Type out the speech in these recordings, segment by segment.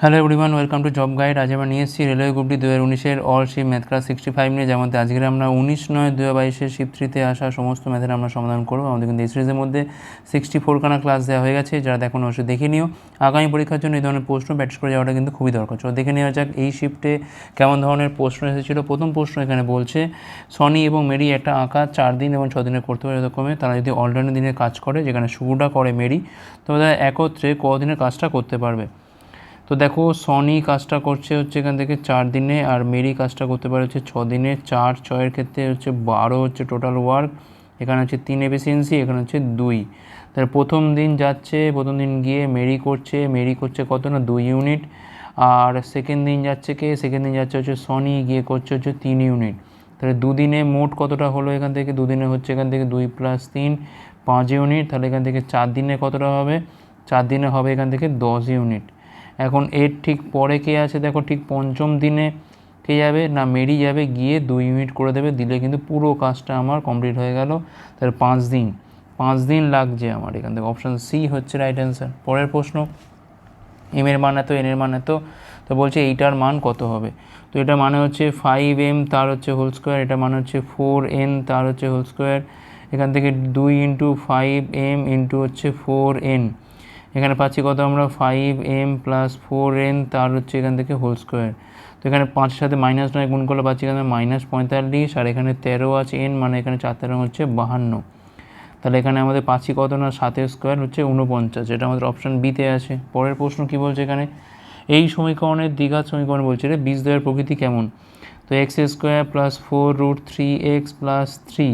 Hello everyone, welcome to job guide. আজ আমরা নিয়ে এসেছি রেলওয়ে গ্রুপটি দু হাজার উনিশের all shift math class sixty five নিয়ে যেমন আজকের আমরা উনিশ নয় দু হাজার বাইশের শিপ থ্রিতে আসা সমস্ত ম্যাথের আমরা সমাধান করব। আমাদের কিন্তু এই সিরিজের মধ্যে সিক্সটি ফোরখানা ক্লাস দেওয়া হয়ে গেছে। যারা দেখুন অবশ্যই দেখে নিও। আগামী পরীক্ষার জন্য এই ধরনের প্রশ্ন প্র্যাকটিস করে যাওয়াটা কিন্তু খুবই দরকার। চলো দেখে নেওয়া যাক এই শিফটে কেমন ধরনের প্রশ্ন এসেছিল। প্রথম প্রশ্ন এখানে বলছে, সনি এবং মেরি একটা আঁকা চার দিন এবং ছ দিনে করতে পারে এরকমে তারা যদি অল্টারনেট দিনে কাজ করে, যেখানে শুরুটা করে মেরি, তো তারা একত্রে কদিনের কাজটা করতে পারবে। তো দেখো সনি কাজটা করছে হচ্ছে এখান থেকে চার দিনে আর মেরি কাজটা করতে পারে হচ্ছে ছ দিনে। চার, ছয়ের ক্ষেত্রে হচ্ছে বারো হচ্ছে টোটাল ওয়ার্ক এখানে হচ্ছে তিন এফিসিয়েন্সি এখানে হচ্ছে দুই। তাহলে প্রথম দিন যাচ্ছে, প্রথম দিন গিয়ে মেরি করছে মেরি করছে কত না? দুই ইউনিট আর সেকেন্ড দিন যাচ্ছে কে? সেকেন্ড দিন যাচ্ছে হচ্ছে সনি গিয়ে করছে হচ্ছে তিন ইউনিট তাহলে দুদিনে মোট কতটা হলো এখান থেকে? দুদিনে হচ্ছে এখান থেকে দুই প্লাস তিন, পাঁচ ইউনিট তাহলে এখান থেকে চার দিনে কতটা হবে? চার দিনে হবে এখান থেকে দশ ইউনিট এখন এর ঠিক পরে কে আছে? দেখো ঠিক পঞ্চম দিনে কে যাবে? না, মেরি যাবে। গিয়ে দুই ইউনিট করে দেবে। দিলে কিন্তু পুরো কাজটা আমার কমপ্লিট হয়ে গেল। তাহলে পাঁচ দিন। পাঁচ দিন লাগছে আমার এখান থেকে। অপশান সি হচ্ছে রাইট অ্যান্সার পরের প্রশ্ন এম এর মান এত এন এর মান এত তো বলছে এইটার মান কত হবে? তো এটা মানে হচ্ছে ফাইভ এম তার হচ্ছে হোল স্কোয়ার এটা মানে হচ্ছে ফোর এন তার হচ্ছে হোল স্কোয়ার এখান থেকে দুই ইন্টু ফাইভ এম ইন্টু হচ্ছে ফোর এন এখানে পাচ্ছি কত আমরা? Five M plus four N তার হচ্ছে এখান থেকে হোল স্কোয়ার তো এখানে পাঁচের সাথে মাইনাস নয় গুণ করলে পাচ্ছি এখানে মাইনাস পঁয়তাল্লিশ, আর এখানে তেরো আছে এন মানে এখানে চার তেরো হচ্ছে বাহান্ন। তাহলে এখানে আমাদের পাচ্ছি কত না? সাতের স্কোয়ার হচ্ছে উনপঞ্চাশ যেটা আমাদের অপশান বিতে আছে। পরের প্রশ্ন কী বলছে এখানে? এই সমীকরণের দ্বিঘাত সমীকরণ বলছে রে, বীজদ্বয়ের প্রকৃতি কেমন? তো X square plus four root three X plus three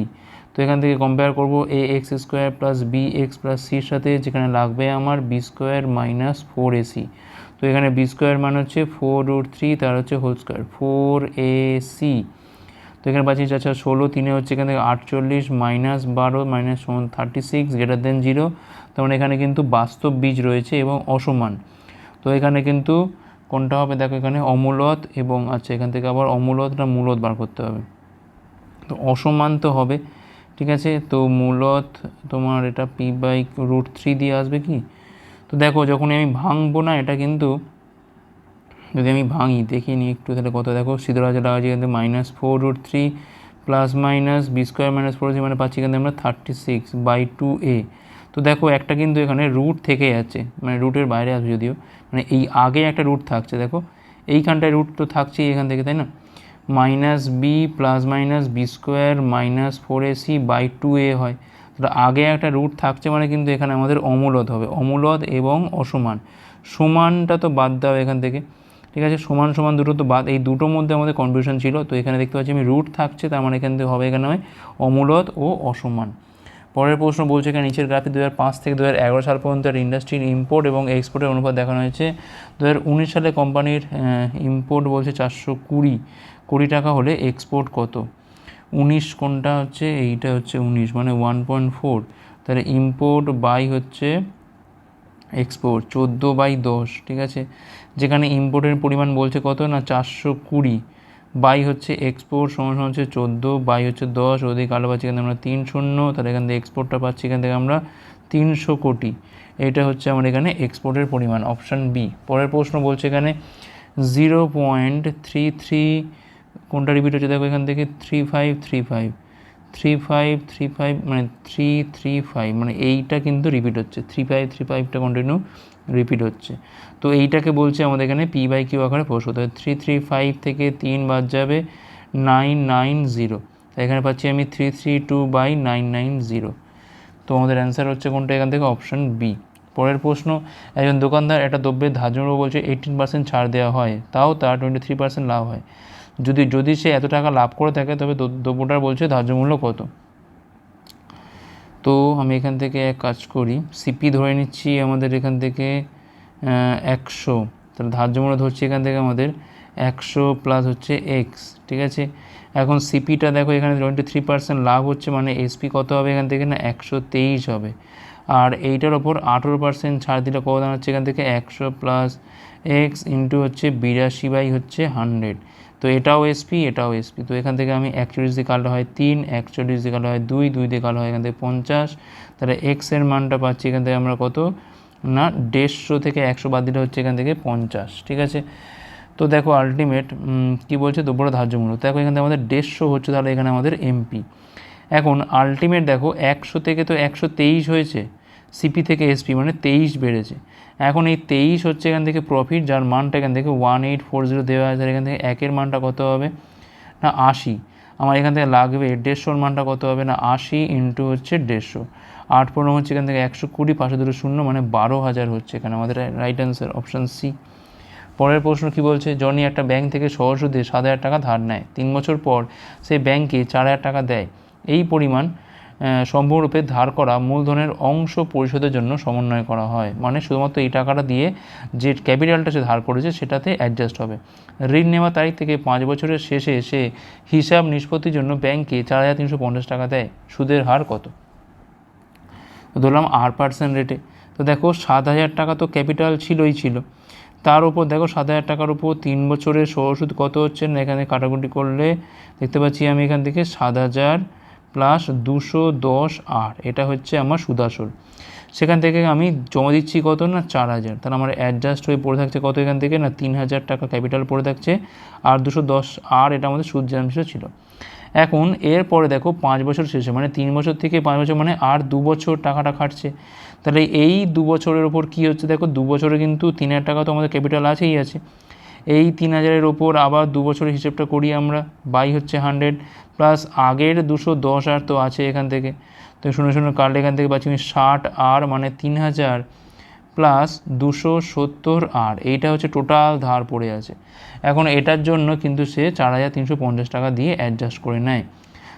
তো এখান থেকে কম্পেয়ার করব A X square plus B X plus সির সাথে, যেখানে লাগবে আমার B square minus four AC তো এখানে বি স্কোয়ার মানে হচ্ছে ফোর রুট থ্রি তার হচ্ছে whole square four A C তো এখানে পাচ্ছি আচ্ছা ষোলো, তিনে হচ্ছে এখান থেকে আটচল্লিশ মাইনাস বারো মাইনাস সমান thirty six greater than zero তেমন এখানে কিন্তু বাস্তব বীজ রয়েছে এবং অসমান। তো এখানে কিন্তু কোনটা হবে দেখো এখানে অমূলত এবং আচ্ছা এখান থেকে আবার অমূলতটা মূলত বার করতে হবে। তো অসমান তো হবে। ঠিক আছে? তো মূলত তোমার এটা পি বাই রুট থ্রি দিয়ে আসবে কি? তো দেখো, যখনই আমি ভাঙবো না, এটা কিন্তু যদি আমি ভাঙি, দেখি নি একটু তাহলে কত? দেখো লাগাচ্ছি এখান থেকে minus four root three plus minus B square minus four মানে পাচ্ছি থেকে আমরা thirty six by two A তো দেখো, একটা কিন্তু এখানে রুট থেকে যাচ্ছে মানে রুটের বাইরে আসবে যদিও মানে এই আগে একটা রুট থাকছে, দেখো। এইখানটায় রুট তো থাকছেই এখান থেকে, তাই না? Minus B plus minus B square minus four AC by two A হয়। তো আগে একটা রুট থাকছে মানে কিন্তু এখানে আমাদের অমূলত হবে। অমূলত এবং অসমান। সমানটা তো বাদ দাও এখান থেকে। ঠিক আছে? সমান সমান দুটো তো বাদ। এই দুটোর মধ্যে আমাদের কনফিউশন ছিল। তো এখানে দেখতে পাচ্ছি আমি রুট থাকছে, তার মানে এখান থেকে হবে এখানে হয় অমূলত ও অসমান। পরের প্রশ্ন বলছে এখানে নিচের গ্রাফে দু হাজার পাঁচ থেকে দু হাজার এগারো সাল পর্যন্ত ইন্ডাস্ট্রির ইম্পোর্ট এবং এক্সপোর্টের অনুপাত দেখানো হয়েছে। দু হাজার উনিশ সালে কোম্পানির ইম্পোর্ট বলছে চারশো কুড়ি। কুড়ি টাকা হলে এক্সপোর্ট কত? উনিশ কোনটা হচ্ছে? এইটা হচ্ছে উনিশ মানে ওয়ান পয়েন্ট ফোর তাহলে ইম্পোর্ট বাই হচ্ছে এক্সপোর্ট চোদ্দ বাই দশ, ঠিক আছে? যেখানে ইম্পোর্টের পরিমাণ বলছে কত? না, চারশো কুড়ি। বাই হচ্ছে এক্সপোর্ট সমান সমান হচ্ছে চোদ্দ বাই হচ্ছে দশ, ওদিকে আলো পাচ্ছি এখান থেকে আমরা তিন শূন্য, তাহলে এখান থেকে এক্সপোর্টটা পাচ্ছি এখান থেকে আমরা তিনশো কোটি। এটা হচ্ছে আমার এখানে এক্সপোর্টের পরিমাণ অপশান বি পরের প্রশ্ন বলছে এখানে জিরো পয়েন্ট থ্রি থ্রি কোনটা রিপিট হচ্ছে? দেখো এখান থেকে three five three five three five three five মানে থ্রি থ্রি ফাইভ মানে এইটা কিন্তু রিপিট হচ্ছে। থ্রি ফাইভ থ্রি ফাইভটা কন্টিনিউ রিপিট হচ্ছে। তো এইটাকে বলছে আমাদের এখানে পি বাই কিউ আকারে প্রশ্ন। তাহলে থ্রি থ্রি ফাইভ থেকে তিন বাদ যাবে নাইন নাইন জিরো এখানে পাচ্ছি আমি three three two by nine nine zero তো আমাদের অ্যান্সার হচ্ছে কোনটা? এখান থেকে অপশান বি পরের প্রশ্ন, একজন দোকানদার একটা দ্রব্যের ধার্য বলছে এইটিন পার্সেন্ট ছাড় দেওয়া হয়, তাও তার টোয়েন্টি থ্রি পার্সেন্ট লাভ হয়। যদি যদি সে এত টাকা লাভ করে থাকে, তবে দ্রব্যটার বলছে ধার্য মূল্য কত? তো আমি এখান থেকে এক কাজ করি। সিপি ধরে নিচ্ছি আমাদের এখান থেকে একশো। তাহলে ধার্য মূল্য ধরছি এখান থেকে আমাদের একশো প্লাস হচ্ছে এক্স ঠিক আছে? এখন সিপিটা দেখো, এখানে টোয়েন্টি থ্রি পার্সেন্ট লাভ হচ্ছে মানে এসপি কত হবে এখান থেকে না? একশো তেইশ হবে। আর এইটার ওপর আঠেরো পার্সেন্ট ছাড় দিলে কত দাঁড়াচ্ছে এখান থেকে? একশো প্লাস এক্স ইন্টু হচ্ছে বিরাশি বাই হচ্ছে হান্ড্রেড তো এটাও এসপি এটাও এসপি তো এখান থেকে আমি একচল্লিশ দিয়ে কালো হয় তিন, একচল্লিশ দিয়ে কালো হয় দুই দুই দিয়ে কালো হয় এখান থেকে পঞ্চাশ। তাহলে এক্সের মানটা পাচ্ছি এখান থেকে আমরা কত? না, দেড়শো থেকে একশো বাদ দিলে হচ্ছে এখান থেকে পঞ্চাশ, ঠিক আছে? তো দেখো আলটিমেট কী বলছে? দুপুরে ধার্য মূল্য দেখো এখান থেকে আমাদের দেড়শো হচ্ছে, তাহলে এখানে আমাদের এমপি এখন আলটিমেট দেখো, একশো থেকে তো একশো তেইশ হয়েছে সিপি থেকে এসপি মানে তেইশ বেড়েছে। এখন এই তেইশ হচ্ছে এখান থেকে প্রফিট যার মানটা এখান থেকে ওয়ান এইট ফোর জিরো দেওয়া আছে এখান থেকে একের মানটা কত হবে? না, আশি। আমার এখান থেকে লাগবে দেড়শোর মানটা কত হবে? না, আশি ইন্টু হচ্ছে দেড়শো। আট পনেরো হচ্ছে এখান থেকে একশো কুড়ি পাঁচশো দুটো শূন্য মানে বারো হাজার হচ্ছে এখানে আমাদের রাইট অ্যান্সার অপশান সি পরের প্রশ্ন কি বলছে? জনি একটা ব্যাংক থেকে সহ সুদে সাত হাজার টাকা ধার নেয়। তিন বছর পর সে ব্যাংকে চার হাজার টাকা দেয়। এই পরিমাণ সম্পূর্ণরূপে ধার করা মূলধনের অংশ পরিশোধের জন্য সমন্বয় করা হয়। মানে শুধুমাত্র এই টাকাটা দিয়ে যে ক্যাপিটালটা সে ধার করেছে, সেটাতে অ্যাডজাস্ট হবে। ঋণ নেওয়ার তারিখ থেকে পাঁচ বছরের শেষে সে হিসাব নিষ্পত্তির জন্য ব্যাংকে চার হাজার তিনশো পঞ্চাশ টাকা দেয়। সুদের হার কত? ধরলাম আট পার্সেন্ট রেটে তো দেখো, সাত হাজার টাকা তো ক্যাপিটাল ছিলই ছিল। তার উপর দেখো, সাত হাজার টাকার উপর তিন বছরের সহসুদ কত হচ্ছে না, এখানে কাটাকুটি করলে দেখতে পাচ্ছি আমি এখান থেকে সাত হাজার প্লাস দুশো দশ আট এটা হচ্ছে আমার সুদাসল সেখান থেকে আমি জমা দিচ্ছি কত না? চার হাজার। তাহলে আমার অ্যাডজাস্ট হয়ে পড়ে থাকছে কত এখান থেকে? না, তিন হাজার টাকা ক্যাপিটাল পড়ে থাকছে। আর দুশো দশ আর এটা আমাদের সুদ সূর্যাংশ ছিল। এখন এরপরে দেখো পাঁচ বছর শেষে মানে তিন বছর থেকে পাঁচ বছর মানে আর দু বছর টাকাটা খাটছে। তাহলে এই দু বছরের ওপর কী হচ্ছে দেখো? দু বছরে কিন্তু তিন হাজার টাকা তো আমাদের ক্যাপিটাল আছেই আছে। এই তিন হাজারের ওপর আবার দু বছরের হিসেবটা করি আমরা বাই হচ্ছে হান্ড্রেড প্লাস আগের দুশো দশ আর তো আছে এখান থেকে। তো শুনে শুনে কাটলে এখান থেকে পাচ্ছি আমি ষাট আর মানে তিন হাজার প্লাস দুশো সত্তর আর, এইটা হচ্ছে টোটাল ধার পড়ে আছে। এখন এটার জন্য কিন্তু সে চার হাজার তিনশো পঞ্চাশ টাকা দিয়ে অ্যাডজাস্ট করে নেয়।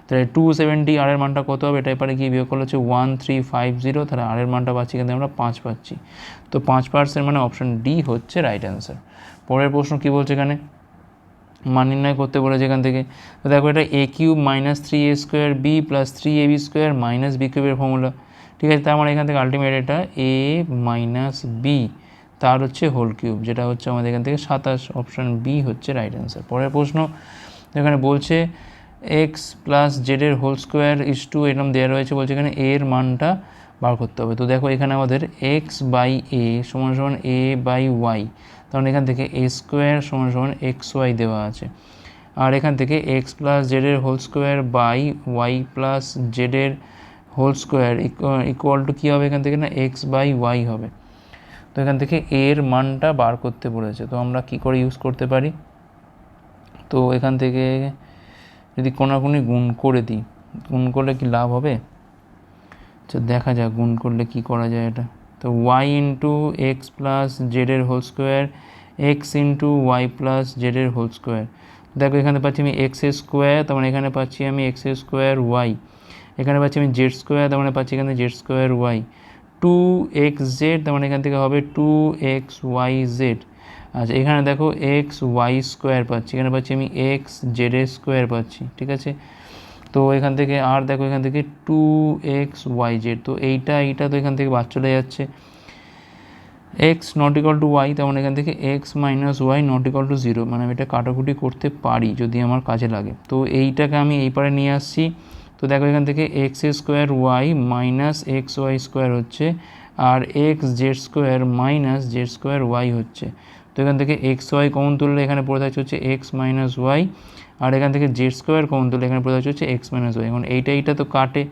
তাহলে টু সেভেন্টি আর এর মানটা কত হবে? এটা এবারে গিয়ে বিয়োগ করলে হচ্ছে ওয়ান থ্রি ফাইভ জিরো তাহলে আর এর মানটা পাচ্ছি কিন্তু আমরা পাঁচ পাচ্ছি। তো পাঁচ পার্সেন্ট মানে অপশন ডি হচ্ছে রাইট অ্যান্সার পরের প্রশ্ন কী বলছে এখানে? মান নির্ণয় করতে বলেছে এখান থেকে। তো দেখো এটা a cube minus three a square b plus three a b square minus b কিউবের ফর্মুলা ঠিক আছে, তার মানে এখান থেকে আলটিমেট এটা এ মাইনাস বি তার হচ্ছে হোল কিউব যেটা হচ্ছে আমাদের এখান থেকে সাতাশ অপশান বি হচ্ছে রাইট অ্যান্সার পরের প্রশ্ন, এখানে বলছে এক্স প্লাস জেডের হোল স্কোয়ার ইস টু এরকম দেওয়া রয়েছে, বলছে এখানে এর মানটা বার করতে হবে। তো দেখো এখানে আমাদের এক্স বাই এ সমান সমান এ বাই ওয়াই কারণ এখান থেকে এ স্কোয়ার সমান সমান এক্স ওয়াই দেওয়া আছে। আর এখান থেকে x plus জেডের whole square by y plus জেডের whole square equal to কী হবে এখান থেকে না? এক্স বাই ওয়াই হবে। তো এখান থেকে এর মানটা বার করতে বলেছে। তো আমরা কি করে ইউজ করতে পারি? তো এখান থেকে যদি কোনাকুনি গুণ করে দিই, গুণ করলে কি লাভ হবে? আচ্ছা দেখা যাক গুণ করলে কি করা যায় এটা। তো Y into x plus জেডের whole square x into y plus জেডের whole square দেখো, এখানে পাচ্ছি আমি এক্স স্কোয়ার তার মানে এখানে পাচ্ছি আমি এক্স স্কোয়ার ওয়াই এখানে পাচ্ছি আমি জেড স্কোয়ার তার মানে পাচ্ছি এখানে z square y two x z তার মানে এখান থেকে হবে টু এক্স ওয়াই জেড আচ্ছা এখানে দেখো এক্স ওয়াই স্কোয়ার পাচ্ছি। এখানে পাচ্ছি আমি এক্স জেড স্কোয়ার পাচ্ছি, ঠিক আছে? তো এখান থেকে আর দেখো, এখান থেকে টু এক্স ওয়াই জেড তো এইটা এইটা তো এখান থেকে বাদ চলে যাচ্ছে। X not equal to y তেমন এখান থেকে x minus y not equal to zero মানে আমি এটা কাটাকুটি করতে পারি যদি আমার কাজে লাগে। তো এইটাকে আমি এই পারে নিয়ে আসছি। তো দেখো, এখান থেকে x square y minus x y square হচ্ছে, আর x z square minus z square y হচ্ছে। তো এখান থেকে এক্স ওয়াই কমন তুললে এখানে পড়ে থাকছে হচ্ছে এক্স মাইনাস ওয়াই আর এখান থেকে জেড স্কোয়ার কমন তুললে এখানে পড়ে থাকছে হচ্ছে এক্স মাইনাস ওয়াই এখন এইটা এইটা তো কাটে,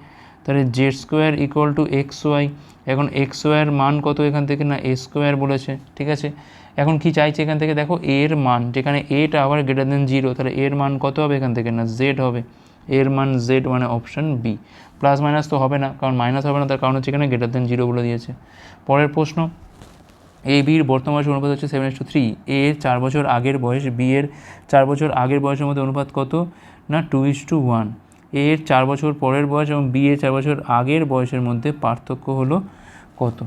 তাহলে z square equal to x y এখন এক্স ওয়াইয়ের মান কত এখান থেকে? না এ স্কোয়ার বলেছে, ঠিক আছে? এখন কি চাইছে এখান থেকে? দেখো এর মান, যেখানে এটা আবার গ্রেটার দেন জিরো তাহলে এর মান কত হবে এখান থেকে? না জেড হবে। এর মান জেড মানে অপশান বি প্লাস মাইনাস তো হবে না, কারণ মাইনাস হবে না, তার কারণ হচ্ছে এখানে গ্রেটার দেন জিরো বলে দিয়েছে। পরের প্রশ্ন এ বির বর্তমান বয়সের অনুপাত হচ্ছে সেভেন টু থ্রি এ এর চার বছর আগের বয়স, বি এর চার বছর আগের বয়সের মধ্যে অনুপাত কত? না two is two one A এর চার বছর পরের বয়স এবং বি এর চার বছর আগের বয়সের মধ্যে পার্থক্য হলো কত?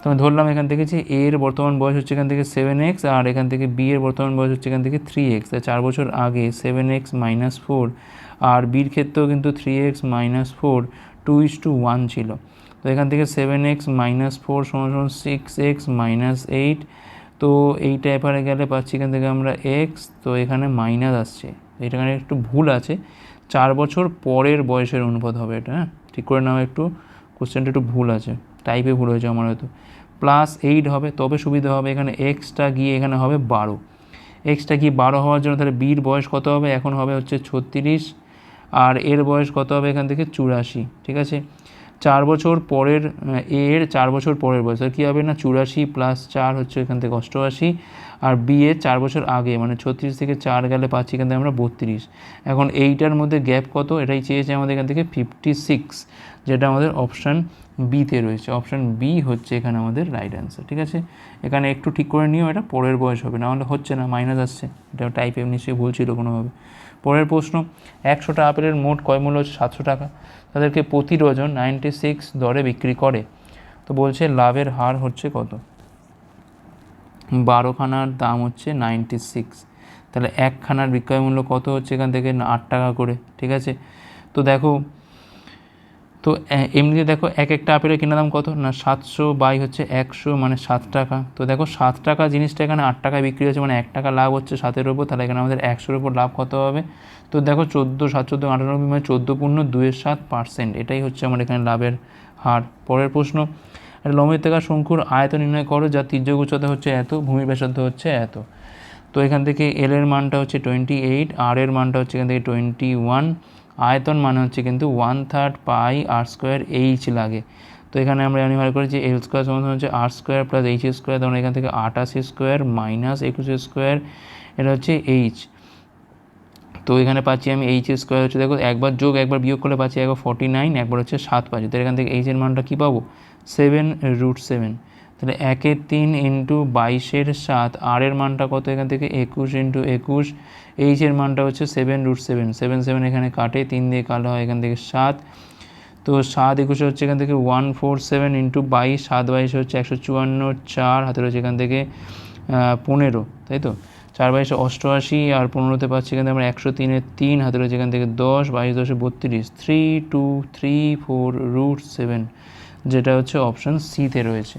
তো আমি ধরলাম এখান থেকে যে এর বর্তমান বয়স হচ্ছে এখান থেকে সেভেন এক্স আর এখান থেকে বি এর বর্তমান বয়স হচ্ছে এখান থেকে থ্রি এক্স। চার বছর আগে সেভেন এক্স মাইনাস ফোর আর বির ক্ষেত্রেও কিন্তু three x minus four two is two one ছিল। তো এখান থেকে সেভেন এক্স মাইনাস ফোর সমান সমান সিক্স এক্স মাইনাস এইট তো এইটা এপারে গেলে পাচ্ছি এখান থেকে আমরা এক্স তো এখানে মাইনাস আসছে। এখানে একটু ভুল আছে। চার বছর পরের বয়সের অনুপাত হবে এটা হ্যাঁ? ঠিক করে নাও একটু কোশ্চেনটা একটু ভুল আছে। টাইপে ভুল হয়েছে আমার হয়তো। প্লাস এইট হবে, তবে সুবিধা হবে এখানে এক্সটা গিয়ে এখানে হবে বারো। এক্সটা কি বারো হওয়ার জন্য তাহলে বির বয়স কত হবে? এখন হবে হচ্ছে ছত্রিশ, আর এর বয়স কত হবে এখান থেকে চুরাশি, ঠিক আছে? চার বছর পরের এর চার বছর পরের বয়স। কী হবে না? চুরাশি প্লাস চার হচ্ছে এখান থেকে অষ্টআশি আর বি এর চার বছর আগে মানে ছত্রিশ থেকে চার গেলে পাচ্ছি এখান থেকে আমরা বত্রিশ। এখন এইটার মধ্যে গ্যাপ কত? এটাই চেয়েছে আমাদের এখান থেকে ফিফটি সিক্স যেটা আমাদের অপশান বিতে রয়েছে। অপশান বি হচ্ছে এখানে আমাদের রাইট অ্যান্সার ঠিক আছে? এখানে একটু ঠিক করে নিও, এটা পরের বয়স হবে না হলে হচ্ছে না মাইনাস আসছে। এটা টাইপে নিশ্চয়ই ভুল ছিল কোনোভাবে। পরের প্রশ্ন, একশোটা আপেলের মোট কয় মূল্য হচ্ছে? সাতশো টাকা। তাদেরকে প্রতি ডজন নাইনটি সিক্স দরে বিক্রি করে। তো বলছে লাভের হার হচ্ছে কত? বারোখানার দাম হচ্ছে নাইনটি সিক্স তাহলে একখানার বিক্রয় মূল্য কত হচ্ছে এখান থেকে? আট টাকা করে, ঠিক আছে? তো দেখো তো এমনিতে দেখো এক একটা আপেলের কেনা দাম কত? না, সাতশো বাই হচ্ছে একশো মানে সাত টাকা। তো দেখো সাত টাকা জিনিসটা এখানে আট টাকায় বিক্রি হচ্ছে মানে এক টাকা লাভ হচ্ছে সাতের ওপর তাহলে এখানে আমাদের একশোর ওপর লাভ কত হবে? তো দেখো চোদ্দ সাত চোদ্দ আটানব্বই মানে চোদ্দ পূর্ণ দুয়ের সাত পার্সেন্ট। এটাই হচ্ছে আমার এখানে লাভের হার। পরের প্রশ্ন লম্বিতাকার শঙ্কুর আয়ত নির্ণয় করো যার তীর্যক উচ্চতা হচ্ছে এত, ভূমি ব্যাসার্ধ হচ্ছে এত। তো এখান থেকে এল এর মানটা হচ্ছে টোয়েন্টি এইট আর এর মানটা হচ্ছে এখান থেকে টোয়েন্টি ওয়ান আয়তন মানে হচ্ছে কিন্তু one third pi r square h লাগে। তো এখানে আমরা করি যে এল স্কোয়ার সমান হচ্ছে r square plus h square তখন এখান থেকে আটাশি স্কোয়ার মাইনাস একুশ স্কোয়ার এটা হচ্ছে এইচ তো এখানে পাচ্ছি আমি এইচ স্কোয়ার হচ্ছে, দেখো একবার যোগ, একবার বিয়োগ করলে পাচ্ছি একবার ফর্টি নাইন একবার হচ্ছে সাত পাচ্ছি। তো এখান থেকে এইচের মানটা কী পাবো? সেভেন রুট সেভেন তাহলে একের তিন ইন্টু বাইশের সাত আর এর মানটা কত এখান থেকে? একুশ ইন্টু একুশ। এইচের মানটা হচ্ছে seven root seven. Seven seven এখানে কাটে, তিন দিয়ে কালো হয় এখান থেকে সাত। তো সাত একুশে হচ্ছে এখান থেকে ওয়ান ফোর সেভেন ইন্টু বাইশ, সাত বাইশে হচ্ছে একশো চুয়ান্ন, চার হাতে রয়েছে এখান থেকে পনেরো, তাই তো? চার বাইশে অষ্টআশি আর পনেরোতে পাচ্ছি এখান থেকে আমরা একশো তিনের তিন হাতে রয়েছে এখান থেকে দশ, বাইশ দশে বত্রিশ। Three, two, three, four root seven, যেটা হচ্ছে অপশান সিতে রয়েছে।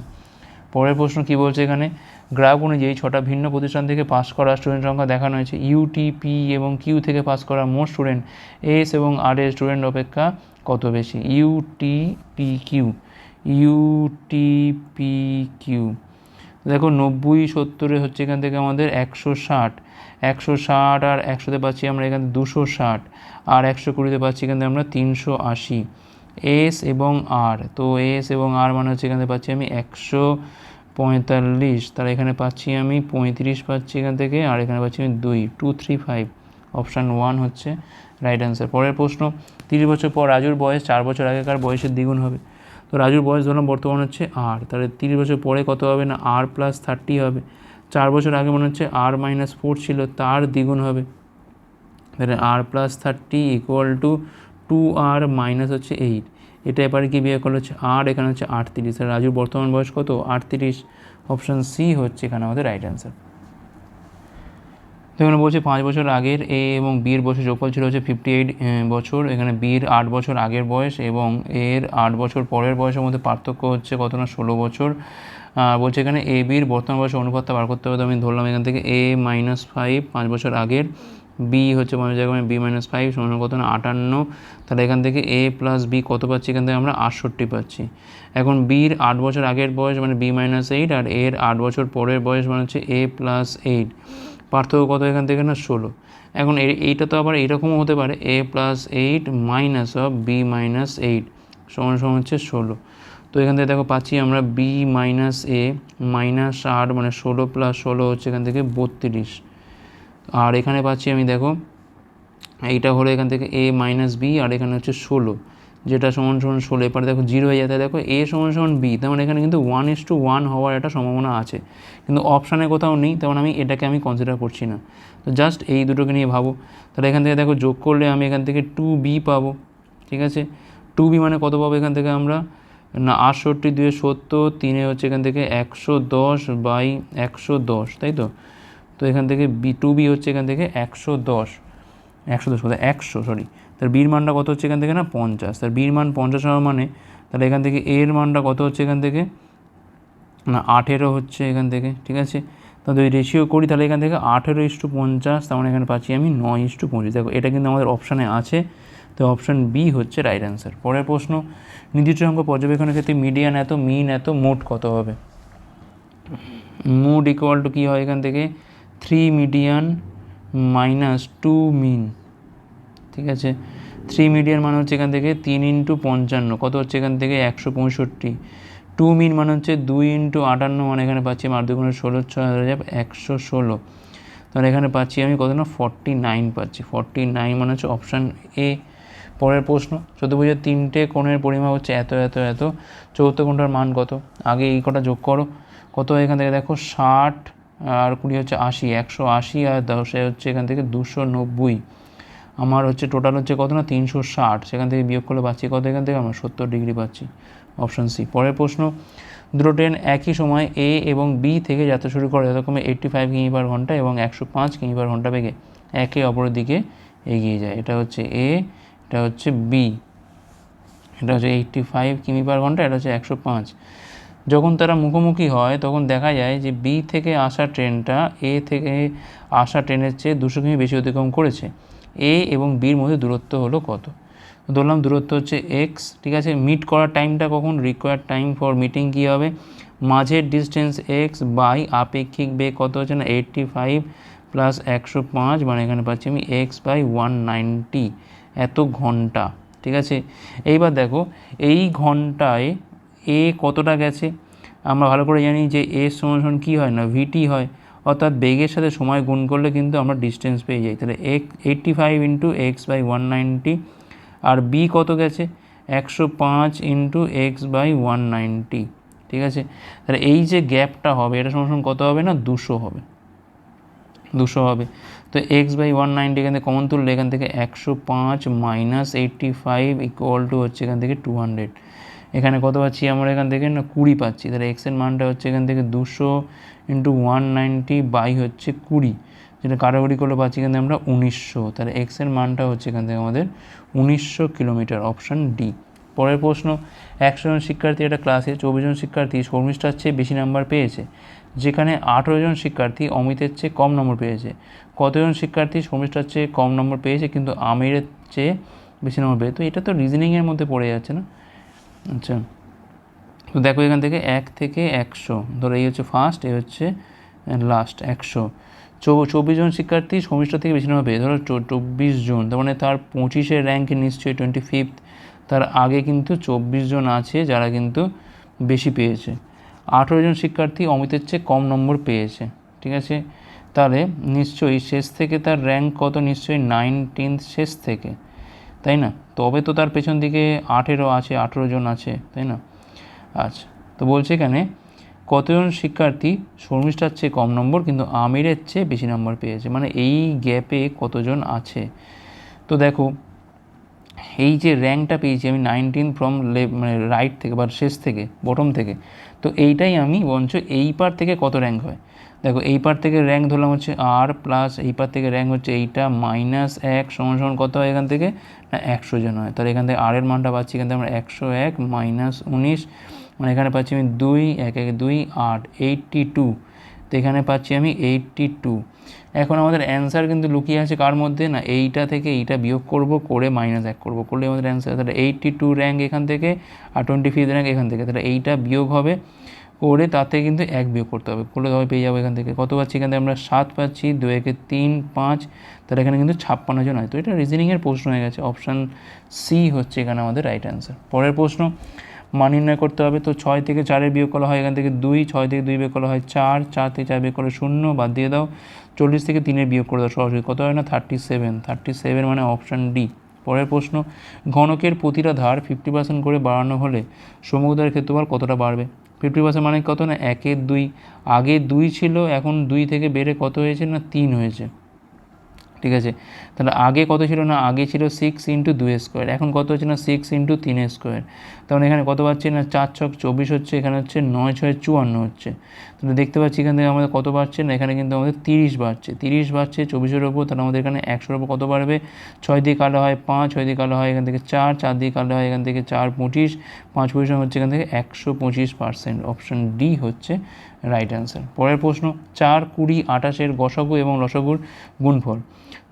পরের প্রশ্ন কি বলছে এখানে? গ্রাফ অনুযায়ী ছটা ভিন্ন প্রতিষ্ঠান থেকে পাস করা স্টুডেন্ট সংখ্যা দেখানো হয়েছে। ইউটিপি এবং কিউ থেকে পাস করা মোট স্টুডেন্ট এস এবং আর এর স্টুডেন্ট অপেক্ষা কত বেশি? ইউটিপি কিউ ইউটিপি কিউ দেখো নব্বই, সত্তরে হচ্ছে এখান থেকে আমাদের একশো ষাট। একশো ষাট আর একশোতে পাচ্ছি আমরা এখান থেকে দুশো ষাট। আর একশো কুড়িতে পাচ্ছি এখান থেকে আমরা তিনশো আশি। এস এবং আর তো এস এবং আর মানে হচ্ছে এখান পাচ্ছি আমি একশো পঁয়তাল্লিশ। তাহলে এখানে পাচ্ছি আমি পঁয়ত্রিশ পাচ্ছি এখান থেকে, আর এখানে পাচ্ছি আমি দুই। Two three five option one হচ্ছে রাইট অ্যান্সার পরের প্রশ্ন, তিরিশ বছর পর রাজুর বয়স চার বছর আগেকার বয়সের দ্বিগুণ হবে। তো রাজুর বয়স ধরলাম বর্তমান হচ্ছে আর তাহলে তিরিশ বছর পরে কত হবে না আর প্লাস থার্টি হবে। চার বছর আগে মনে হচ্ছে আর মাইনাস ফোর ছিল, তার দ্বিগুণ হবে। তাহলে r plus thirty equal to two r minus হচ্ছে এইট এটা এবারে কি বিয়ে করলে হচ্ছে আর এখানে হচ্ছে আটত্রিশ। আর রাজুর বর্তমান বয়স কত? আটত্রিশ। অপশান সি হচ্ছে এখানে আমাদের রাইট অ্যান্সার তো এখানে বলছে পাঁচ বছর আগের এ এবং বির বয়সের যোগফল ছিল হচ্ছে ফিফটি এইট বছর। এখানে বির আট বছর আগের বয়স এবং এর আট বছর পরের বয়সের মধ্যে পার্থক্য হচ্ছে কত না? ষোলো বছর। বলছে এখানে এ বির বর্তমান বয়সের অনুপাতটা বার করতে হবে। তো আমি ধরলাম এখান থেকে এ মাইনাস ফাইভ পাঁচ বছর আগের। বি হচ্ছে আগের বি মাইনাস ফাইভ সমান কত না, আটান্ন। তাহলে এখান থেকে এ প্লাস বি কত পাচ্ছি? এখান থেকে আমরা আটষট্টি পাচ্ছি। এখন বির আট বছর আগের বয়স মানে বি মাইনাস এইট আর এর আট বছর পরের বয়স মানে হচ্ছে এ প্লাস এইট পার্থক্য কত এখান থেকে না? ষোলো। এখন এইটা তো আবার এরকমও হতে পারে। A plus eight minus of b minus eight সমান সমান হচ্ছে ষোলো। তো এখান থেকে দেখো পাচ্ছি আমরা বি মাইনাস এ মাইনাস আট মানে ষোলো প্লাস ষোলো হচ্ছে এখান থেকে বত্রিশ। আর এখানে পাচ্ছি আমি, দেখো, এইটা হলো এখান থেকে এ মাইনাস বি আর এখানে হচ্ছে ষোলো, যেটা সমান সমান ষোলো। এরপরে দেখো জিরো হয়ে যাতে দেখো এ সমান সমান বি তার মানে এখানে কিন্তু ওয়ান ইস টু ওয়ান হওয়ার একটা সম্ভাবনা আছে। কিন্তু অপশানে কোথাও নেই তেমন আমি এটাকে আমি কনসিডার করছি না। তো জাস্ট এই দুটোকে নিয়ে ভাবো। তাহলে এখান থেকে দেখো যোগ করলে আমি এখান থেকে টু বি পাবো, ঠিক আছে? টু বি মানে কত পাবো এখান থেকে আমরা? না, আটষট্টি, দুয়ে সত্তর, তিনে হচ্ছে এখান থেকে একশো দশ বাই একশো দশ, তাই তো? তো এখান থেকে বি টু বি হচ্ছে এখান থেকে একশো দশ। একশো দশ কোথায়? একশো সরি তার বির মানটা কত হচ্ছে এখান থেকে না? পঞ্চাশ। তার বির মান পঞ্চাশ হওয়ার মানে তাহলে এখান থেকে এর মানটা কত হচ্ছে এখান থেকে? না, আঠেরো হচ্ছে এখান থেকে, ঠিক আছে? তো যদি রেশিও করি তাহলে এখান থেকে আঠেরো ইস টু পঞ্চাশ, তার মানে এখানে পাচ্ছি আমি নয় ইস টু পঁচিশ দেখো, এটা কিন্তু আমাদের অপশানে আছে। তো অপশান বি হচ্ছে রাইট অ্যান্সার পরের প্রশ্ন, নির্দিষ্ট সংখ্যা পর্যবেক্ষণের ক্ষেত্রে মিডিয়ান এত মিন এত, মোট কত হবে? মুড ইকুয়াল টু কী হয় এখান থেকে? Three median minus two mean ঠিক আছে? থ্রি মিডিয়ান মানে হচ্ছে এখান থেকে তিন ইন্টু পঞ্চান্ন, কত হচ্ছে এখান থেকে? একশো পঁয়ষট্টি। টু মিন মানে হচ্ছে দুই ইন্টু আটান্ন মানে এখানে পাচ্ছি আমার দুগুণে ষোলো, ছয় হাজার একশো ষোলো। তাহলে এখানে পাচ্ছি আমি কত না? ফর্টি নাইন পাচ্ছি। ফর্টি নাইন মানে হচ্ছে অপশান এ পরের প্রশ্ন চতুর্ভুজের তিনটে কোণের পরিমাপ হচ্ছে এত এত এত। চৌদ্দ কোণটার মান কত? আগে এই কটা যোগ করো। কত? এখান থেকে দেখো ষাট আর কুড়ি হচ্ছে আশি, একশো আশি আর দশে হচ্ছে এখান থেকে দুশো নব্বই। আমার হচ্ছে টোটাল হচ্ছে কত না? তিনশো ষাট। সেখান থেকে বিয়োগ করলে পাচ্ছি কত? এখান থেকে আমরা সত্তর ডিগ্রি পাচ্ছি। অপশান সি পরের প্রশ্ন, দুটো ট্রেন একই সময় এ এবং বি থেকে যাত্রা শুরু করে যথাক্রমে এইট্টি ফাইভ কিমি পার ঘণ্টা এবং একশো পাঁচ কিমি পার ঘণ্টা বেগে একে অপরের দিকে এগিয়ে যায়। এটা হচ্ছে এ এটা হচ্ছে বি এটা হচ্ছে এইট্টি ফাইভ কিমি পার ঘণ্টা, এটা হচ্ছে একশো পাঁচ। যখন তারা মুখোমুখি হয়, তখন দেখা যায় যে বি থেকে আসা ট্রেনটা এ থেকে আসা ট্রেনের চেয়ে দুশো কিমি বেশি অতিক্রম করেছে। এ এবং বির মধ্যে দূরত্ব হলো কত? ধরলাম দূরত্ব হচ্ছে এক্স ঠিক আছে? মিট করার টাইমটা কখন? রিকোয়ার্ড টাইম ফর মিটিং কী হবে? মাঝের ডিস্টেন্স এক্স বাই আপেক্ষিক বেগ কত হচ্ছে না? এইট্টি ফাইভ প্লাস একশো পাঁচ মানে এখানে পাচ্ছি আমি এক্স বাই ওয়ান নাইনটি এত ঘণ্টা, ঠিক আছে? এইবার দেখো, এই ঘন্টায় এ কতটা গেছে? আমরা ভালো করে জানি যে এ সমান কী হয় না ভিটি হয়। অর্থাৎ বেগের সাথে সময় গুণ করলে কিন্তু আমরা ডিস্টেন্স পেয়ে যাই। তাহলে এক eighty five into x by one ninety R B কত গেছে? একশো পাঁচ into x by one ninety ঠিক আছে? তাহলে এই যে গ্যাপটা হবে, এটা সমান কত হবে না? দুশো হবে। দুশো হবে। তো এক্স বাই ওয়ান নাইনটি এখান থেকে কমন তুললে এখান থেকে একশো পাঁচ minus eighty five equal to হচ্ছে এখান থেকে টু হান্ড্রেড এখানে কত পাচ্ছি? আমরা এখান থেকে না কুড়ি পাচ্ছি। তাহলে এক্সের মানটা হচ্ছে এখান থেকে দুশো ইন্টু ওয়ান নাইনটি বাই হচ্ছে কুড়ি। যেটা কাটাকুটি করলে পাচ্ছি এখান থেকে আমরা উনিশশো। তাহলে এক্সের মানটা হচ্ছে এখান থেকে আমাদের উনিশশো কিলোমিটার অপশান ডি পরের প্রশ্ন, একশো জন শিক্ষার্থী একটা ক্লাসে চব্বিশ জন শিক্ষার্থী শর্মিষ্ঠার চেয়ে বেশি নাম্বার পেয়েছে, যেখানে আঠেরো জন শিক্ষার্থী অমিতের চেয়ে কম নম্বর পেয়েছে। কতজন শিক্ষার্থী শর্মিষ্ঠার চেয়ে কম নম্বর পেয়েছে, কিন্তু আমিরের চেয়ে বেশি নম্বর পেয়েছে? তো এটা তো রিজনিংয়ের মধ্যে পড়ে যাচ্ছে না। আচ্ছা। তো দেখো এখান থেকে এক থেকে একশো। ধরো এই হচ্ছে ফার্স্ট এই হচ্ছে লাস্ট একশো। চব্বিশ জন শিক্ষার্থী সমষ্টা থেকে বেশি নম্বর পেয়ে ধরো চব্বিশ জন। তার মানে তার পঁচিশের র্যাঙ্কে নিশ্চয়ই টোয়েন্টি ফিফথ তার আগে কিন্তু চব্বিশ জন আছে যারা কিন্তু বেশি পেয়েছে। আঠেরো জন শিক্ষার্থী অমিতের চেয়ে কম নম্বর পেয়েছে। ঠিক আছে? তাহলে নিশ্চয়ই শেষ থেকে তার র্যাঙ্ক কত? নিশ্চয়ই নাইনটিন্থ শেষ থেকে। তাই না? তবে তো তার পেছন দিকে আঠেরো আছে, আঠেরো জন আছে, তাই না? আচ্ছা তো বলছে এখানে, কতজন শিক্ষার্থী শর্মিষ্ঠার চেয়ে কম নম্বর কিন্তু আমিরের চেয়ে বেশি নম্বর পেয়েছে? মানে এই গ্যাপে কতজন আছে? তো দেখো, এই যে র্যাঙ্কটা পেয়েছি আমি নাইনটিন ফ্রম মানে রাইট থেকে বা শেষ থেকে, বটম থেকে, তো এইটাই আমি বঞ্চ এই পার থেকে কত র্যাঙ্ক হয়? দেখো, এই পার থেকে র্যাঙ্ক ধরলাম হচ্ছে আর প্লাস এই পার থেকে র্যাঙ্ক হচ্ছে এইটা মাইনাস এক সমান সমান কত হয় এখান থেকে? না, একশো জন হয়। তাহলে এখান থেকে আরের মানটা পাচ্ছি, এখান থেকে আমরা একশো এক মাইনাস উনিশ মানে এখানে পাচ্ছি আমি দুই, এক এক, দুই, আট এইটটি টু তো এখানে পাচ্ছি আমি এইটটি টু এখন আমাদের অ্যান্সার কিন্তু লুকিয়ে আছে কার মধ্যে? না, এইটা থেকে এইটা বিয়োগ করব, করে মাইনাস এক করব। করলে আমাদের অ্যান্সার তাহলে এইটটি টু র্যাঙ্ক এখান থেকে আর টোয়েন্টি ফিফথ র্যাঙ্ক এখান থেকে। তাহলে এইটা বিয়োগ হবে করে তাতে কিন্তু এক বিয়োগ করতে হবে। করলে তবে পেয়ে যাব এখান থেকে। কত পাচ্ছি এখান থেকে? আমরা সাত পাচ্ছি দু একে তিন, পাঁচ। তাহলে এখানে কিন্তু ছাপ্পান্ন জন হয় তো এটা রিজনিংয়ের প্রশ্ন হয়ে গেছে। অপশান সি হচ্ছে এখানে আমাদের রাইট অ্যান্সার পরের প্রশ্ন, মান নির্ণয় করতে হবে। তো ছয় থেকে চারের বিয়োগ করা হয় এখান থেকে দুই, ছয় থেকে দুই বিয়োগ করা হয় চার চার থেকে চার বিয়োগ করে শূন্য। বাদ দিয়ে দাও, চল্লিশ থেকে তিনের বিয়োগ করে দাও সরাসরি। কত হয় না? থার্টি সেভেন থার্টি সেভেন মানে অপশান ডি পরের প্রশ্ন, ঘনকের প্রতিটা ধার ফিফটি পার্সেন্ট করে বাড়ানো হলে সমুদ্রের ক্ষেত্রফল কতটা বাড়বে? ফিফটি পার্সেন্ট মানে কত না, একের দুই, আগে দুই ছিল, এখন দুই থেকে বেড়ে কত হয়েছে না, তিন হয়েছে। ঠিক আছে? তাহলে আগে কত ছিল না? আগে ছিল সিক্স ইন্টু দুই স্কোয়ার এখন কত হচ্ছে না? সিক্স ইন্টু তিন স্কোয়ার তখন এখানে কত পাচ্ছি না? চার ছক চব্বিশ হচ্ছে, এখানে হচ্ছে নয় ছয় চুয়ান্ন হচ্ছে। তাহলে দেখতে পাচ্ছি এখান থেকে আমাদের কত বাড়ছে না? এখানে কিন্তু আমাদের তিরিশ বাড়ছে। তিরিশ বাড়ছে চব্বিশের ওপর তাহলে আমাদের এখানে একশোর ওপর কত বাড়বে? ছয় দিয়ে কালো হয় পাঁচ, ছয় দিয়ে কালো হয় এখান থেকে চার চার দিয়ে কালো হয় এখান থেকে চার পঁচিশ, পাঁচ পঁচিশ হচ্ছে এখান থেকে একশো পঁচিশ পার্সেন্ট। অপশান ডি হচ্ছে রাইট অ্যান্সার পরের প্রশ্ন, চার কুড়ি আঠাশের গসাগু এবং লসাগুর গুণফল।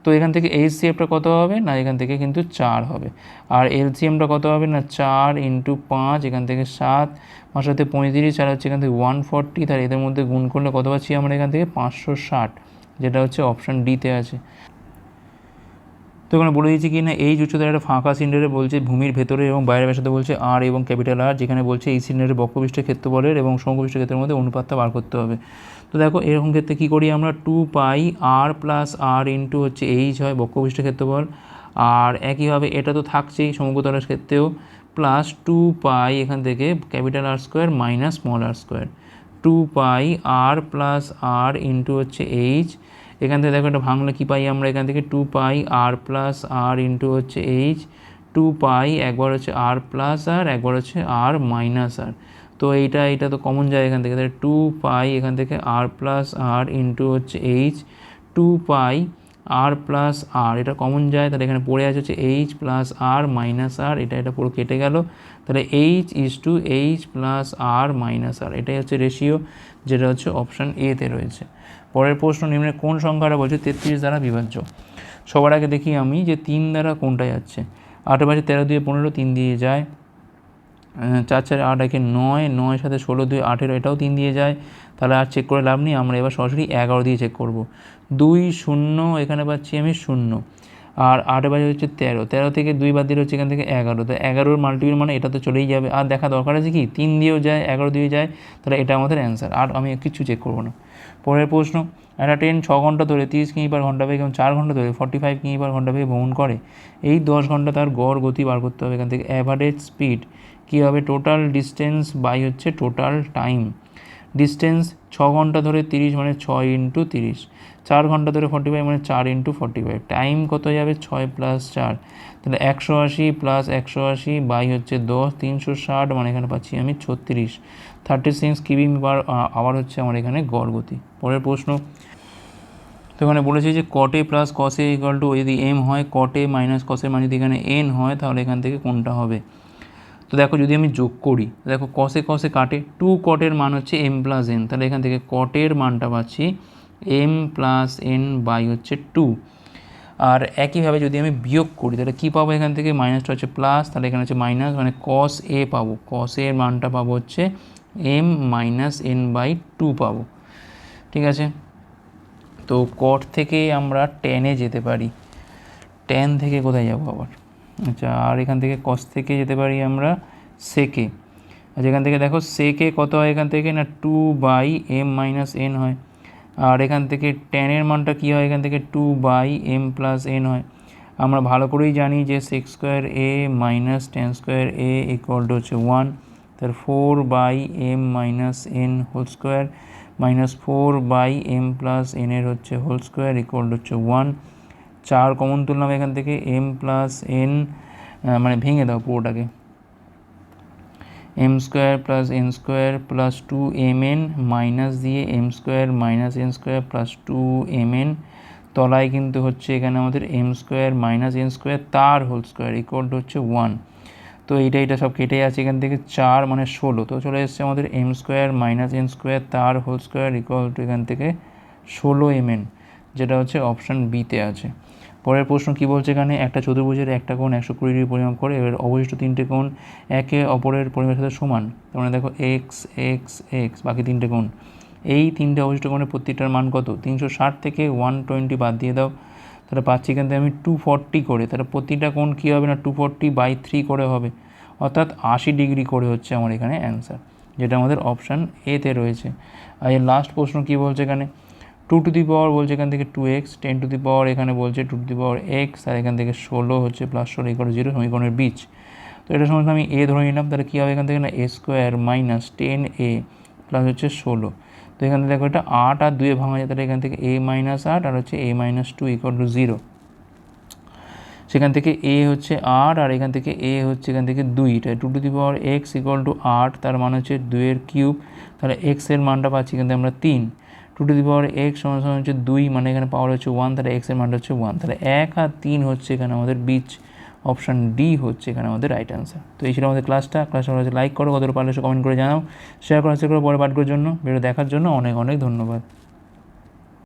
তো এখান থেকে এইচসিএফটা কত হবে? না, এখান থেকে কিন্তু চার হবে। আর এলসিএমটা কত হবে? না, চার ইন্টু পাঁচ, এখান থেকে সাত পাঁচ সাথে পঁয়ত্রিশ চার হচ্ছে এখান থেকে ওয়ান ফর্টি তার এদের মধ্যে গুণ করলে কত পাচ্ছি আমরা এখান থেকে? পাঁচশো ষাট, যেটা হচ্ছে অপশান ডিতে আছে। তো এখানে বলে দিয়েছি কি না, এই উচ্চতার একটা ফাঁকা সিলিন্ডারে বলছে ভূমির ভেতরে এবং বাইরের ব্যাসার্ধ বলছে আর এবং ক্যাপিটাল আর, যেখানে বলছে এই সিলিন্ডারের বক্ষপৃষ্ঠের ক্ষেত্রফলের এবং শঙ্কুপৃষ্ঠ ক্ষেত্রের মধ্যে অনুপাতটা বার করতে হবে। তো দেখো, এরকম ক্ষেত্রে কী করি আমরা? Two pi r plus r into হচ্ছে এইচ হয় বক্ষপৃষ্ঠ ক্ষেত্রফল। আর একইভাবে এটা তো থাকছেই সমগ্রতলের ক্ষেত্রেও, প্লাস টু পাই এখান থেকে capital r square minus small r square. Two pi r plus r into হচ্ছে এইচ এখান থেকে দেখো এটা ভাঙলে কী পাই আমরা? এখান থেকে two pi r plus r into হচ্ছে এইচ টু পাই একবার হচ্ছে আর প্লাস আর একবার হচ্ছে আর মাইনাস আর তো এইটা এইটা তো কমন যায় এখান থেকে। তাহলে টু পাই এখান থেকে আর প্লাস আর ইন্টু হচ্ছে h two pi r plus r এটা কমন যায়, তাহলে এখানে পড়ে আছে হচ্ছে h plus r minus r এটা এটা পুরো কেটে গেল। তাহলে h is two h plus r minus r এটাই হচ্ছে রেশিও যেটা হচ্ছে অপশান এতে রয়েছে। পরের প্রশ্ন নিম্নে কোন সংখ্যাটা বলছে? তেত্রিশ দ্বারা বিভাজ্য। সবার আগে দেখি আমি যে তিন দ্বারা কোনটা যাচ্ছে। আটের পাশে তেরো দিয়ে পনেরো, তিন দিয়ে যায়। চার চার আট একে নয় নয় সাথে ষোলো দুই আঠেরো, এটাও তিন দিয়ে যায়। তাহলে আর চেক করে লাভ নেই, আমরা এবার সরাসরি এগারো দিয়ে চেক করব। দুই শূন্য, এখানে পাচ্ছি আমি শূন্য। আর আটের বাজে হচ্ছে তেরো। তেরো থেকে দুই বাদ দিলে হচ্ছে এখান থেকে এগারো। তো এগারোর মাল্টিপিল মানে এটা তো চলেই যাবে। আর দেখা দরকার আছে কি? তিন দিয়েও যায়, এগারো দিয়ে যায়, তাহলে এটা আমাদের অ্যান্সার আর আমি কিছু চেক করব না। পরের প্রশ্ন, একটা ট্রেন ছ ঘণ্টা ধরে, তিরিশ কিমি পার ঘণ্টা বেগে এবং চার ঘণ্টা ধরে ফর্টি ফাইভ কিমি পার ঘণ্টা বেগে ভ্রমণ করে। এই দশ ঘণ্টা তার গড় গতি বার করতে হবে। এখান থেকে অ্যাভারেজ স্পিড কী হবে টোটাল ডিস্টেন্স বাই হচ্ছে টোটাল টাইম ডিস্টেন্স ছ ঘণ্টা ধরে তিরিশ মানে ছয় ইন্টু তিরিশ, চার ঘণ্টা ধরে ফর্টি ফাইভ মানে চার ইন্টু ফর্টি ফাইভ টাইম কত যাবে? ছয় প্লাস চার। তাহলে একশো আশি প্লাস একশো আশি বাই হচ্ছে দশ, তিনশো ষাট মানে এখানে পাচ্ছি আমি ছত্রিশ। থার্টি সিক্স কিবি বার আবার হচ্ছে আমার এখানে গড় গতি। পরের প্রশ্ন, তো এখানে বলেছি যে cot A plus cosec A equal to যদি এম হয় কটে মাইনাস কসের মান যদি এখানে এন হয়, তাহলে এখান থেকে কোনটা হবে? তো দেখো যদি আমি যোগ করি, দেখো কসে কসে কাটে টু কটের মান হচ্ছে এম প্লাস এন তাহলে এখান থেকে কটের মানটা পাচ্ছি এম প্লাস এন বাই হচ্ছে টু আর একইভাবে যদি আমি বিয়োগ করি, তাহলে কী পাবো এখান থেকে? মাইনাসটা হচ্ছে প্লাস তাহলে এখানে হচ্ছে মাইনাস মানে কস এ পাবো। কস এর মানটা পাবো হচ্ছে m minus n by two পাবো। ঠিক আছে? তো কট থেকে আমরা টেনে যেতে পারি। টেন থেকে কোথায় যাব আবার? আচ্ছা আর এখান থেকে কস থেকে যেতে পারি আমরা সেকে আচ্ছা এখান থেকে দেখো সেকে কত হয় এখান থেকে? না two by m minus n হয়। আর এখান থেকে টেনের মানটা কী হয়? এখান থেকে two by M plus N হয়। আমরা ভালো করেই জানি যে sec square A minus tan square A equal to হচ্ছে ওয়ান তার four by M minus N whole square minus four by M plus এনের হচ্ছে হোল স্কোয়ার ইকুয়াল টু হচ্ছে ওয়ান চার কমন তুললাম এখান থেকে এম প্লাস এন মানে ভেঙে দাও পুরোটাকে। M square plus n square plus two m n minus দিয়ে M square minus N square plus two M N তলায় কিন্তু হচ্ছে এখানে আমাদের M square minus N square তার হোল স্কোয়ার ইকুয়াল হচ্ছে ওয়ান তো এইটা এটা সব কেটে আছে এখান থেকে চার মানে ষোলো। তো চলে এসছে আমাদের m square minus n square তার হোল স্কোয়ার ইকুয়াল টু এখান থেকে ষোলো এম এন যেটা হচ্ছে অপশান বিতে আছে। পরের প্রশ্ন কী বলছে এখানে? একটা চতুর্ভুজের একটা কোণ একশো কুড়ি ডিগ্রি পরিমাপ করে এবার অবশিষ্ট তিনটে কোণ একে অপরের পরিমাপের সাথে সমান। তার মানে দেখো এক্স এক্স এক্স বাকি তিনটে কোণ। এই তিনটে অবশিষ্ট কোণের প্রত্যেকটার মান কত? তিনশো ষাট থেকে ওয়ান টোয়েন্টি বাদ দিয়ে দাও। তাহলে পাচ্ছি থেকে আমি টু ফর্টি করে। তাহলে প্রতিটা কোণ কী হবে না? টু ফর্টি বাই থ্রি করে হবে। অর্থাৎ আশি ডিগ্রি করে হচ্ছে আমার এখানে অ্যান্সার যেটা আমাদের অপশান এতে রয়েছে। আর এর লাস্ট প্রশ্ন কী বলছে এখানে? টু টু দি পাওয়ার বলছে এখান থেকে two x ten two the power এখানে বলছে two two the power x আর এখান থেকে ষোলো হচ্ছে প্লাস ষোলো ইকোয়াল জিরো সমীকরণের বীজ। তো এটা সমস্ত আমি এ ধরে নিলাম, তাহলে কী হবে এখান থেকে না? A square minus ten a plus হচ্ছে ষোলো। তো এখান থেকে দেখো এটা আট আর দুয়ে ভাঙা যায়, তাহলে এখান থেকে এ মাইনাস আট আর হচ্ছে a minus two equal to zero সেখান থেকে এ হচ্ছে আট আর এখান থেকে এ হচ্ছে এখান থেকে দুই। এটা two two the power x equal to আট, তার মানে হচ্ছে দুইয়ের কিউব তাহলে এক্সের মানটা পাচ্ছি থেকে আমরা তিন। Two two the power x সমান সমান হচ্ছে দুই মানে এখানে পাওয়ার হচ্ছে ওয়ান তাহলে এক্সের মানটা হচ্ছে ওয়ান তাহলে এক আর তিন হচ্ছে এখানে আমাদের বিচ অপশান ডি হচ্ছে এখানে আমাদের রাইট অ্যান্সার তো এই ছিল আমাদের ক্লাসটা ক্লাসটা ভালো লাইক করো, কতটা পারলে কমেন্ট করে জানাও। শেয়ার করা শেয়ার করো পরে পাঠ করার জন্য। ভিডিও দেখার জন্য অনেক অনেক ধন্যবাদ।